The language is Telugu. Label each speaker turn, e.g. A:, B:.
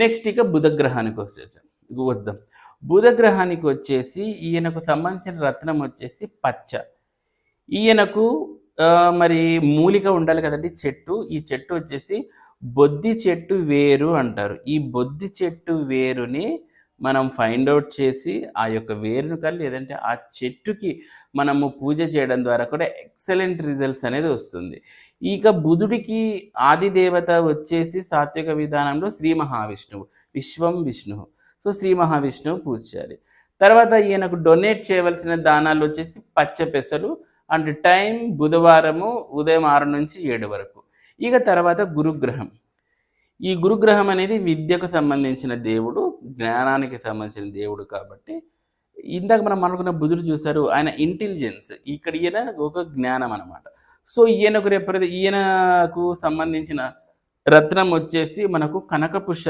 A: నెక్స్ట్ ఇక బుధగ్రహానికి వచ్చేసాం. ఇక వద్దాం. బుధగ్రహానికి వచ్చేసి ఈయనకు సంబంధించిన రత్నం వచ్చేసి పచ్చ. ఈయనకు మరి మూలిక ఉండాలి కదండి చెట్టు. ఈ చెట్టు వచ్చేసి బొద్ది చెట్టు వేరు అంటారు. ఈ బొద్ది చెట్టు వేరుని మనం ఫైండ్ అవుట్ చేసి ఆ యొక్క వేరును కానీ లేదంటే ఆ చెట్టుకి మనము పూజ చేయడం ద్వారా కూడా ఎక్సలెంట్ రిజల్ట్స్ అనేది వస్తుంది. ఇక బుధుడికి ఆది దేవత వచ్చేసి సాత్విక విధానంలో శ్రీ మహావిష్ణువు విశ్వం విష్ణువు. సో శ్రీ మహావిష్ణువు పూజ చేయాలి తర్వాత ఈయనకు డొనేట్ చేయవలసిన దానాలు వచ్చేసి పచ్చ పెసలు అండ్ టైం బుధవారము ఉదయం ఆరు నుంచి ఏడు వరకు. ఇక తర్వాత గురుగ్రహం. ఈ గురుగ్రహం అనేది విద్యకు సంబంధించిన దేవుడు జ్ఞానానికి సంబంధించిన దేవుడు కాబట్టి ఇందాక మనం అనుకున్న బుధుడు చూశారు ఆయన ఇంటెలిజెన్స్ ఇక్కడ ఈయన ఒక జ్ఞానం అనమాట సో ఈయనకు రేపు ఈయనకు సంబంధించిన రత్నం వచ్చేసి మనకు కనకపుష్య